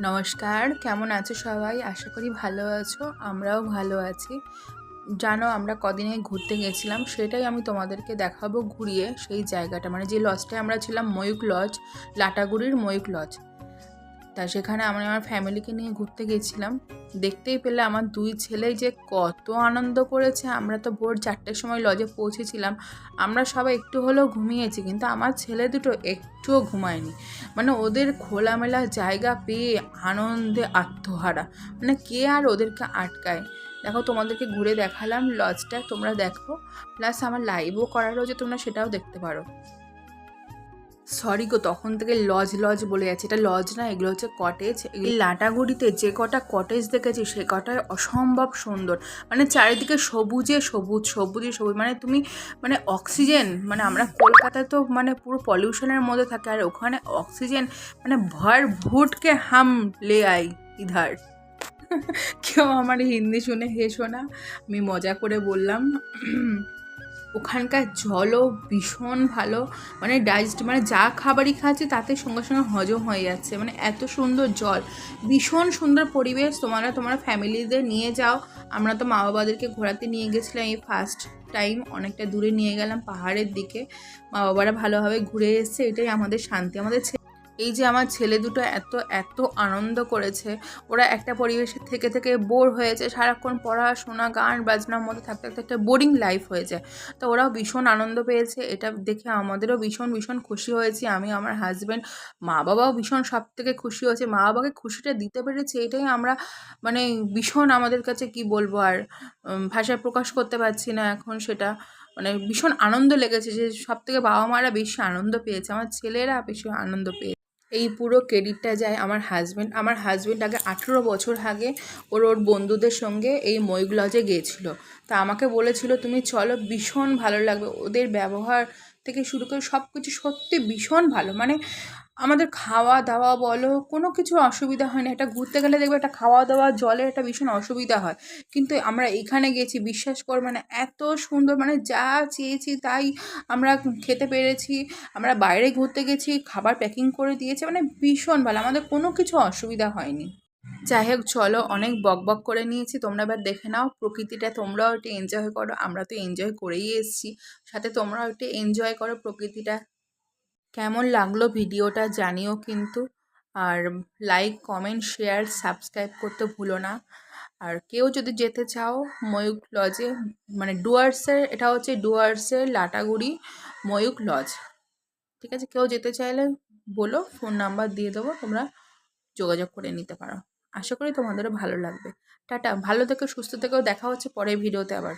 নমস্কার, কেমন আছো সবাই? আশা করি ভালো আছো, আমরাও ভালো আছি। জানো আমরা কদিনে ঘুরতে গেছিলাম, সেটাই আমি তোমাদেরকে দেখাবো ঘুরিয়ে, সেই জায়গাটা। মানে যে লজটায় আমরা ছিলাম ময়ূক লজ লাটাগুড়ির ময়ূক লজ তা সেখানে আমি আমার ফ্যামিলিকে নিয়ে ঘুরতে গেছিলাম। দেখতেই পেলে আমার দুই ছেলে যে কত আনন্দ করেছে। আমরা তো ভোর চারটের সময় লজে পৌঁছেছিলাম। আমরা সবাই একটু হলেও ঘুমিয়েছি, কিন্তু আমার ছেলে দুটো একটুও ঘুমায়নি। মানে ওদের খোলামেলা জায়গা পেয়ে আনন্দে আত্মহারা। মানে কে আর ওদেরকে আটকায়? দেখো, তোমাদেরকে ঘুরে দেখালাম লজটা তোমরা দেখো। প্লাস আমার লাইভও করা রয়েছে তোমরা সেটাও দেখতে পারো। সরি গো, তখন থেকে লজ লজ বলে যাচ্ছে। এটা লজ না, এগুলো হচ্ছে কটেজ এই লাটাগুড়িতে যে কটা কটেজ দেখেছি, সে কটায় অসম্ভব সুন্দর। মানে চারিদিকে সবুজে সবুজ সবুজে সবুজ। মানে তুমি মানে অক্সিজেন মানে আমরা কলকাতায় তো মানে পুরো পলিউশনের মধ্যে থাকে, আর ওখানে অক্সিজেন মানে ভর ভুটকে হাম লে আই ইধার। কেউ আমার হিন্দি শুনে হেসো না। আমি মজা করে বললাম। ওখানকার জলও ভীষণ ভালো। মানে ডাইজেস্ট মানে যা খাবারই খাচ্ছি তাতে সঙ্গে সঙ্গে হজম হয়ে যাচ্ছে। মানে এত সুন্দর জল। ভীষণ সুন্দর পরিবেশ। তোমরা তোমরা ফ্যামিলিদের নিয়ে যাও। আমরা তো মা বাবাদেরকে ঘোরাতে নিয়ে গেছিলাম এই ফার্স্ট টাইম অনেকটা দূরে নিয়ে গেলাম পাহাড়ের দিকে। মা বাবারা ভালোভাবে ঘুরে এসছে। এটাই আমাদের শান্তি। আমাদের এই যে আমার ছেলে দুটো এত এত আনন্দ করেছে। ওরা একটা পরিবেশের থেকে থেকে বোর হয়েছে। সারাক্ষণ পড়াশোনা, গান, বাজনার মধ্যে থাকতে থাকতে একটা বোরিং লাইফ হয়েছে। তো ওরাও ভীষণ আনন্দ পেয়েছে। এটা দেখে আমাদেরও ভীষণ ভীষণ খুশি হয়েছি। আমি, আমার হাজব্যান্ড মা বাবাও ভীষণ সব থেকে খুশি হয়েছে। মা বাবাকে খুশিটা দিতে পেরেছে। এটাই আমরা মানে ভীষণ আমাদের কাছে কি বলব আর ভাষায় প্রকাশ করতে পারছি না এখন সেটা। মানে ভীষণ আনন্দ লেগেছে যে সব থেকে বাবা মারা বেশি আনন্দ পেয়েছে। আমার ছেলেরা বেশি আনন্দ পেয়েছে এই পুরো ক্রেডিটটা যায় আমার হাজব্যান্ড আমার হাজব্যান্ড আগে আঠেরো বছর আগে ওর ওর বন্ধুদের সঙ্গে এই ময়ূক লজে গিয়েছিল। তা আমাকে বলেছিল, তুমি চলো, ভীষণ ভালো লাগবে। ওদের ব্যবহার থেকে শুরু করে সব কিছু সত্যি ভীষণ ভালো। মানে আমাদের খাওয়া দাওয়া বলো, কোনো কিছু অসুবিধা হয় না। এটা ঘুরতে গেলে দেখবে একটা খাওয়া দাওয়া জলের একটা ভীষণ অসুবিধা হয়। কিন্তু আমরা এখানে গেছি, বিশ্বাস কর মানে এত সুন্দর মানে যা চেয়েছি তাই আমরা খেতে পেরেছি। আমরা বাইরে ঘুরতে গেছি, খাবার প্যাকিং করে দিয়েছে মানে ভীষণ ভালো। আমাদের কোনো কিছু অসুবিধা হয়নি। যাই হোক, চলো, অনেক বক বক করে নিয়েছি। তোমরা এবার দেখে নাও, প্রকৃতিটা তোমরাও একটু এনজয় করো। আমরা তো এনজয় করেই এসেছি। সাথে তোমরাও একটু এনজয় করো প্রকৃতিটা। কেমন লাগল ভিডিওটা জানিও কিন্তু। আর লাইক কমেন্ট শেয়ার সাবস্ক্রাইব করতে ভুলো না। আর কেউ যদি যেতে চাও ময়ূক লজে মানে ডুয়ার্সের এটা হচ্ছে ডুয়ার্সের লাটাগুড়ি ময়ূক লজ ঠিক আছে? কেউ যেতে চাইলে বলো ফোন নাম্বার দিয়ে দেবো, তোমরা যোগাযোগ করে নিতে পারো। আশা করি তোমাদেরও ভালো লাগবে। টাটা। ভালো থেকো, সুস্থ থেকেও দেখা হচ্ছে পরের ভিডিওতে আবার।